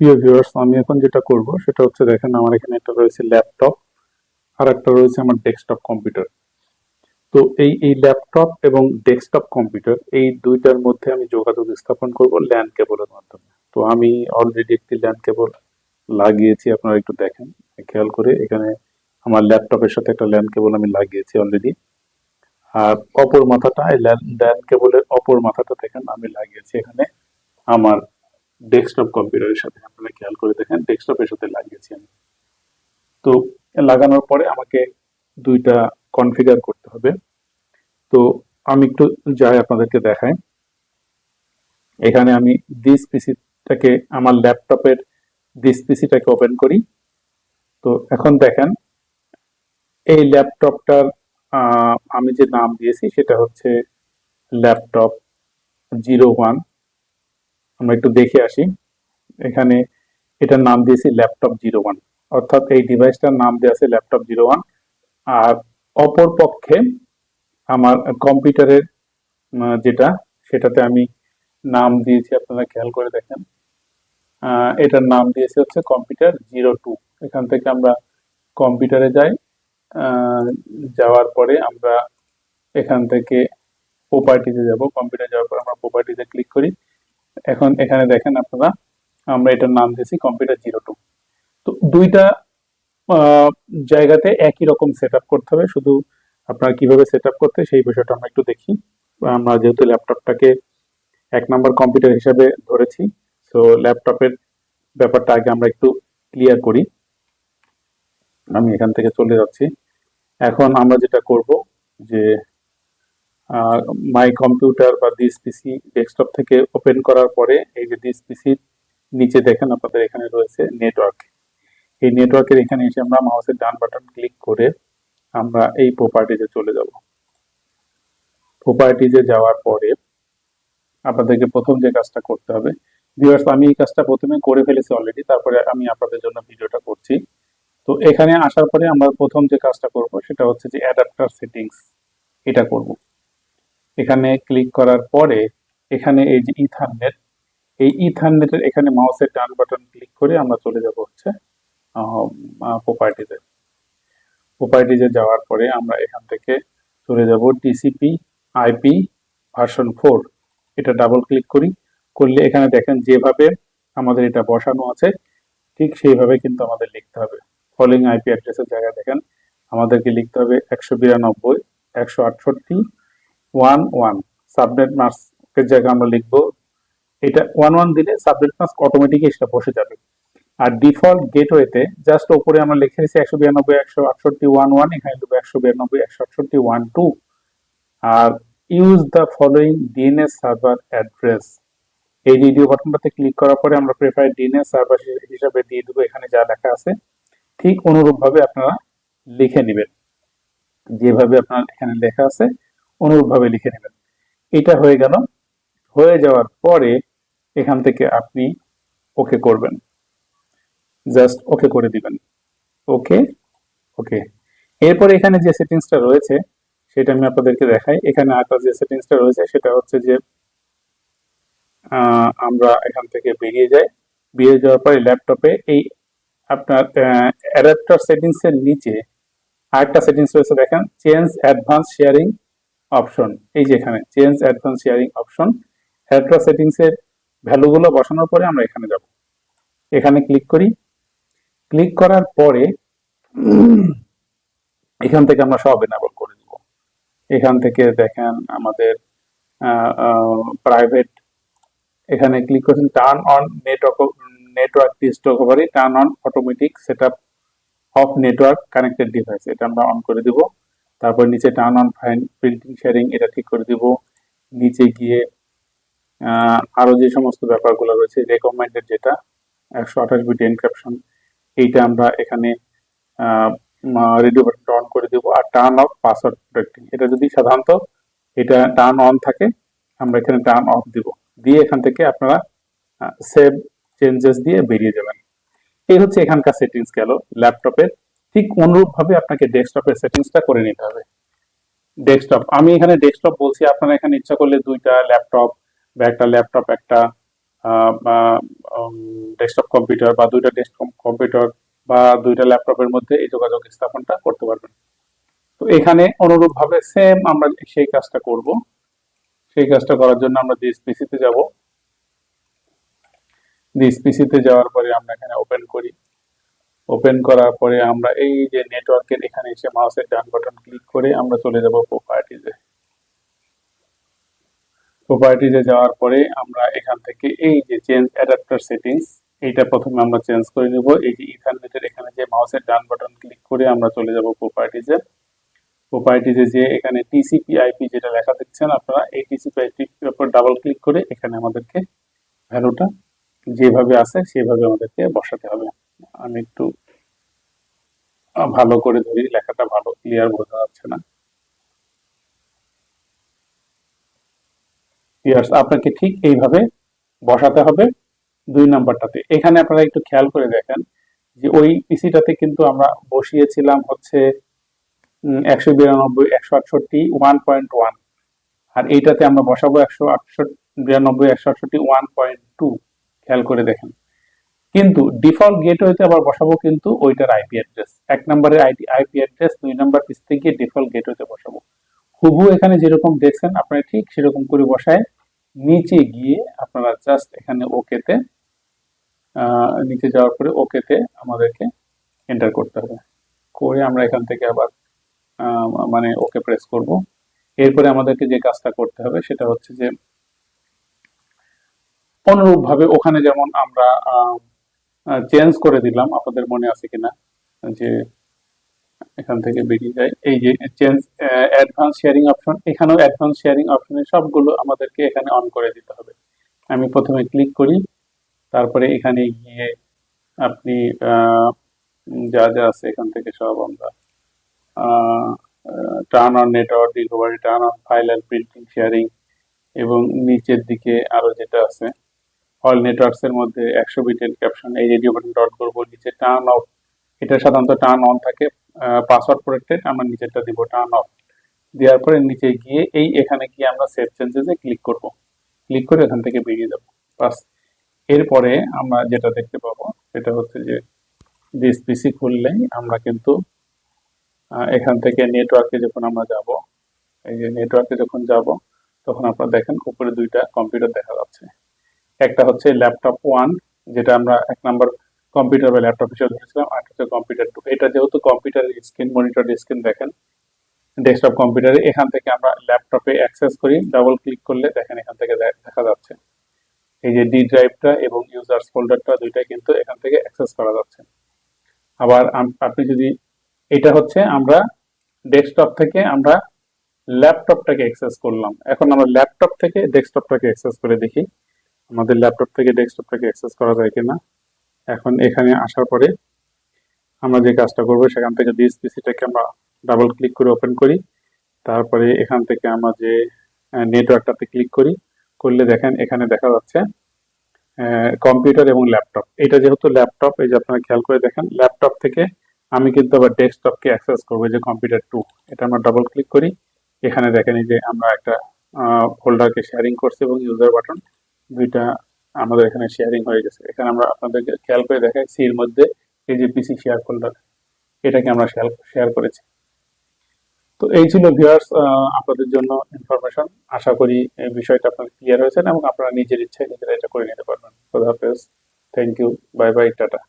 প্রিয় ভিউয়ার্স আমি এখন যেটা করব, সেটা হচ্ছে দেখেন, আমার এখানে একটা রয়েছে ল্যাপটপ আর একটা রয়েছে আমার ডেস্কটপ কম্পিউটার তো এই এই ল্যাপটপ এবং ডেস্কটপ কম্পিউটার এই দুইটার মধ্যে আমি যোগাযোগ স্থাপন করব ল্যান কেবলের মাধ্যমে। তো আমি অলরেডি একটি ল্যান কেবল লাগিয়েছি, আপনারা একটু দেখেন, খেয়াল করে এখানে আমার ল্যাপটপের সাথে একটা ল্যান কেবল আমি লাগিয়েছি অলরেডি আর অপর মাথাটা, এই ল্যান কেবলের অপর মাথাটা দেখেন, আমি লাগিয়েছি এখানে আমার ডেস্কটপ কম্পিউটারের সাথে আপনারা খেয়াল করে দেখেন ডেস্কটপের সাথে লাগিয়েছি আমি। তো লাগানোর পরে আমাকে দুইটা কনফিগার করতে হবে। তো আমি একটু যাই আপনাদেরকে দেখাই। এখানে আমি দিস পিসিটাকে আমার ল্যাপটপের দিস পিসিটাকে ওপেন করি। তো এখন দেখেন, এই ল্যাপটপটার আমি যে নাম দিয়েছি সেটা হচ্ছে ল্যাপটপ জিরো ওয়ান আমরা একটু দেখে আসি। এখানে এটার নাম দিয়েছি ল্যাপটপ জিরো ওয়ান অর্থাৎ এই ডিভাইসটার নাম দেওয়া আছে ল্যাপটপ জিরো ওয়ান আর অপর পক্ষে আমার কম্পিউটারের যেটা, সেটাতে আমি নাম দিয়েছি, আপনারা খেয়াল করে দেখেন। এটার নাম দিয়েছি হচ্ছে কম্পিউটার জিরো টু এখান থেকে আমরা কম্পিউটারে যাই। যাওয়ার পরে আমরা এখান থেকে প্রপার্টিতে যাব। কম্পিউটার যাওয়ার পর আমরা প্রপার্টিতে ক্লিক করি। এখন এখানে দেখেন আপনারা, আমরা এটার নাম দিয়েছি কম্পিউটার জিরো টু তো দুইটা জায়গাতে একই রকম সেট করতে হবে। শুধু আপনারা কীভাবে সেট করতে সেই বিষয়টা আমরা একটু দেখি। আমরা যেহেতু ল্যাপটপটাকে এক নাম্বার কম্পিউটার হিসাবে ধরেছি সো ল্যাপটপের ব্যাপারটা আগে আমরা একটু ক্লিয়ার করি। আমি এখান থেকে চলে যাচ্ছি। এখন আমরা যেটা করব যে মাই কম্পিউটার বা দিস পিসি ডেস্কটপ থেকে ওপেন করার পরে এই যে দিস পিসির নিচে দেখেন আপনাদের এখানে রয়েছে নেটওয়ার্ক এই নেটওয়ার্কের এখানে এসে আমরা মাউসের ডান বাটন ক্লিক করে আমরা এই প্রপার্টিতে চলে যাব। প্রপার্টিতে যাওয়ার পরে আপনাদেরকে প্রথম যে কাজটা করতে হবে ভিউয়ার্স আমি এই কাজটা প্রথমে করে ফেলেছি অলরেডি তারপরে আমি আপনাদের জন্য ভিডিওটা করছি। তো এখানে আসার পরে আমরা প্রথম যে কাজটা করব সেটা হচ্ছে যে অ্যাডাপ্টার সেটিংস এটা করব। এখানে ক্লিক করার পরে এখানে এই যে ইথারনেট এই ইথারনেটের এখানে মাউসের ডান বাটন ক্লিক করে আমরা চলে যাব হচ্ছে প্রপার্টিতে প্রপার্টিতে যাওয়ার পরে আমরা এখান থেকে চলে যাব টিসিপি আইপি ভার্সন ফোর এটা ডাবল ক্লিক করি, করলে এখানে দেখেন যেভাবে আমাদের এটা বসানো আছে, ঠিক সেইভাবে কিন্তু আমাদের লিখতে হবে। ফলোইং আইপি অ্যাড্রেসের জায়গায় দেখেন, আমাদেরকে লিখতে হবে একশো বিরানব্বই, একশো আটষট্টি ওয়ান ওয়ান সাবনেট মাস্কের জায়গায় আমরা লিখব, এটা ওয়ান ওয়ান দিলে সাবনেট মাস্ক অটোমেটিক সেটা বসে যাবে। আর ডিফল্ট গেটওয়েতে জাস্ট ওপরে আমরা লিখে দিচ্ছি একশো বিরানব্বই, একশো আটষট্টি, ওয়ান ওয়ান, এখানে লিখব একশো বিরানব্বই, একশো আটষট্টি, one two. R use the following DNS server address এই রেডিও বাটনটাতে ক্লিক করার পরে আমরা প্রেফার ডিএনএস সার্ভার হিসাবে দিয়ে দেবো, এখানে যা লেখা আছে। ঠিক অনুরূপভাবে আপনারা লিখে নেবেন। যেভাবে আপনার এখানে লেখা আছে অনুরূপভাবে লিখে নেবেন। এটা হয়ে গেল। হয়ে যাওয়ার পরে এখান থেকে আপনি ওকে করবেন। জাস্ট ওকে করে দিবেন। ওকে? ওকে। এরপরে এখানে যে সেটিংসটা রয়েছে, সেটা আমি আপনাদেরকে দেখাই। এখানে আরেকটা যে সেটিংসটা রয়েছে, সেটা হচ্ছে যে আমরা এখান থেকে বেরিয়ে যাই। বেরিয়ে যাওয়ার পরে ল্যাপটপে এই আপনার অ্যাডাপ্টার সেটিংস এর নিচে আরেকটা সেটিংস রয়েছে, দেখেন, চেঞ্জ অ্যাডভান্স শেয়ারিং অপশন এই যে এখানে change advance sharing option adapter settings এর ভ্যালুগুলো বসানোর পরে আমরা এখানে যাব। এখানে ক্লিক করি। ক্লিক করার পরে এখান থেকে আমরা সব এনাবল করে দিব। এখান থেকে দেখেন আমাদের প্রাইভেট এখানে ক্লিক করছেন turn on network network discovery turn on automatic set up off network connected device এটা আমরা অন করে দিব। তারপর নিচে turn on file printing sharing এটা ঠিক করে দিব। নিচে গিয়ে আহ, আরও যে সমস্ত ব্যাপারগুলো রয়েছে রেকমেন্ডেড যেটা একশো আঠাশ বিট এনক্রিপশন এইটা আমরা এখানে রেডিও বাটনটা অন করে দেবো। আর টার্ন অফ পাসওয়ার্ড প্রোটেক্টিং এটা যদি সাধারণত এটা টার্ন অন থাকে আমরা এখানে টার্ন অফ দিব। দিয়ে এখান থেকে আপনারা সেভ চেঞ্জেস দিয়ে বেরিয়ে যাবেন। এই হচ্ছে এখানকার সেটিংস গেল ল্যাপটপের ঠিক অনুরূপভাবে আপনাকে ডেস্কটপের সেটিংসটা করে নিতে হবে। ডেস্কটপ, আমি এখানে ডেস্কটপ বলছি, আপনারা এখানে ইচ্ছা করলে দুইটা ল্যাপটপ বা একটা ল্যাপটপ, একটা ডেস্কটপ কম্পিউটার বা দুইটা ডেস্কটপ কম্পিউটার বা দুইটা ল্যাপটপের মধ্যে এই যোগাযোগ স্থাপনটা করতে পারবেন। তো এখানে অনুরূপভাবে সেম আমরা সেই কাজটা করব। সেই কাজটা করার জন্য আমরা দিস পিসিতে যাব। দিস পিসিতে যাওয়ার পরে আমরা এখানে ওপেন করি। ওপেন করার পরে আমরা এই যে নেটওয়ার্কের এখানে এসে মাউসের ডান বাটন ক্লিক করে আমরা চলে যাব প্রপার্টিজে প্রপার্টিজে যাওয়ার পরে আমরা এখান থেকে এই যে চেঞ্জ অ্যাডাপ্টার সেটিংস এইটা প্রথমে আমরা চেঞ্জ করে নিব। এই যে ইথারনেটের এখানে যে মাউসের ডান বাটন ক্লিক করে আমরা চলে যাব প্রপার্টিজে প্রপার্টিজে যে এখানে টিসিপি আইপি যেটা লেখা দেখছেন আপনারা, এই টিসিপি আইপির উপর ডাবল ক্লিক করে এখানে আমাদেরকে ভ্যালুটা যেভাবে আছে সেভাবে আমাদেরকে বসাতে হবে। আমি একটু ভালো করে ধরি, লেখাটা ভালো ক্লিয়ার বোঝা যাচ্ছে না। আপনাকে ঠিক এইভাবে বসাতে হবে দুই নাম্বারটাতে। এখানে আপনারা একটু খেয়াল করে দেখেন যে ওই পিসিটাতে কিন্তু আমরা বসিয়েছিলাম হচ্ছে একশো বিরানব্বই, একশো আটষট্টি ওয়ান পয়েন্ট ওয়ান আর এইটাতে আমরা বসাবো একশো আটষট্টি, বিরানব্বই, একশো আটষট্টি ওয়ান পয়েন্ট টু খেয়াল করে দেখেন। কিন্তু ডিফল্ট গেটওয়েতে আবার বসাবো কিন্তু ওইটার আইপি অ্যাড্রেস এক নম্বরের আইপি আইপি অ্যাড্রেস দুই নাম্বার পিসিতে গিয়ে ডিফল্ট গেটওয়েতে বসাবো। হুবু এখানে যেরকম দেখছেন আপনারা ঠিক সেরকম করে বসায়। নিচে গিয়ে আপনারা জাস্ট এখানে ওকেতে নিচে যাওয়ার পরে ওকেতে আমাদেরকে এন্টার করতে হবে। করে আমরা এখান থেকে আবার মানে ওকে প্রেস করব। এরপরে আমাদেরকে যে কাজটা করতে হবে সেটা হচ্ছে যে, অনুরূপভাবে ওখানে যেমন আমরা চেঞ্জ করে দিলাম, আপনাদের মনে আছে কিনা? যে এখান থেকে বেরিয়ে যায়। এই যে চেঞ্জ অ্যাডভান্স শেয়ারিং অপশন এখানেও অ্যাডভান্স শেয়ারিং অপশনের সবগুলো আমাদেরকে এখানে অন করে দিতে হবে। আমি প্রথমে ক্লিক করি, তারপরে এখানে গিয়ে আপনি যা যা আছে এখান থেকে সব আমরা turn on network recovery turn on file and printing sharing এবং নিচের দিকে আরও যেটা আছে অল নেটওয়ার্কস এর মধ্যে একশো বিটের ক্যাপশন এই রেডিও বাটন ডট করব, নিচে টার্ন অফ এটা সাধারণত টার্ন অন থাকে পাসওয়ার্ড প্রোটেক্টেড আমরা নিচেরটা দিব টার্ন অফ দেওয়ার পরে নিচে গিয়ে এই এখানে গিয়ে আমরা সেভ চেঞ্জেসে ক্লিক করব। ক্লিক করে এখান থেকে বেরিয়ে যাব। বাস। এরপরে আমরা যেটা দেখতে পাবো, সেটা হচ্ছে যে দিস পিসি খুললেই আমরা কিন্তু এখান থেকে নেটওয়ার্কে যখন আমরা যাব, এই যে নেটওয়ার্কে যখন যাব, তখন আপনারা দেখেন উপরে দুইটা কম্পিউটার দেখা যাচ্ছে। একটা হচ্ছে ল্যাপটপ ওয়ান যেটা আমরা এক নাম্বার কম্পিউটার বা ল্যাপটপ হিসেবে ধরেছিলাম, আর হচ্ছে কম্পিউটার টু এটা যেহেতু কম্পিউটারের স্ক্রিন মনিটর স্ক্রিন দেখেন ডেস্কটপ কম্পিউটারে এখান থেকে আমরা ল্যাপটপে অ্যাক্সেস করি ডাবল ক্লিক করলে দেখেন এখান থেকে দেখা যাচ্ছে। এই যে ডি ড্রাইভটা এবং ইউজার্স ফোল্ডারটা দুইটাই কিন্তু এখান থেকে অ্যাক্সেস করা যাচ্ছে। আবার আপনি যদি এটা হচ্ছে আমরা ডেস্কটপ থেকে আমরা ল্যাপটপটাকে অ্যাক্সেস করলাম। এখন আমরা ল্যাপটপ থেকে ডেস্কটপটাকে অ্যাক্সেস করে দেখি। আমাদের ল্যাপটপ থেকে ডেস্কটপটাকে অ্যাক্সেস করা যায় কিনা, এখন এখানে আসার পরে আমরা যে কাজটা করব, সেখান থেকে দিস পিসিটাকে আমরা ডাবল ক্লিক করে ওপেন করি। তারপরে এখান থেকে আমরা যে নেটওয়ার্কটাতে ক্লিক করি। করলে দেখেন, এখানে দেখা যাচ্ছে কম্পিউটার এবং ল্যাপটপ এটা যেহেতু ল্যাপটপ এই যে আপনারা খেয়াল করে দেখেন ল্যাপটপ থেকে আমি কিন্তু আবার ডেস্কটপকে অ্যাক্সেস করব যে কম্পিউটার টু এটা আমরা ডাবল ক্লিক করি। এখানে দেখেন এই যে আমরা একটা ফোল্ডারকে শেয়ারিং করছি এবং ইউজার বাটন দুইটা আমাদের এখানে শেয়ারিং হয়ে গেছে। এখানে আমরা আপনাদেরকে খেয়াল করে দেখাই সির মধ্যে এই যে পিসি শেয়ার ফোল্ডার এটাকে আমরা শেয়ার করেছি। তো এই ছিল ভিউয়ার্স আপনাদের জন্য ইনফরমেশন আশা করি এই বিষয়টা আপনাদের ক্লিয়ার হয়েছে এবং আপনারা নিজের ইচ্ছায় নিজেরা এটা করে নিতে পারবেন। খোদা হাফেজ। Thank you bye bye tata.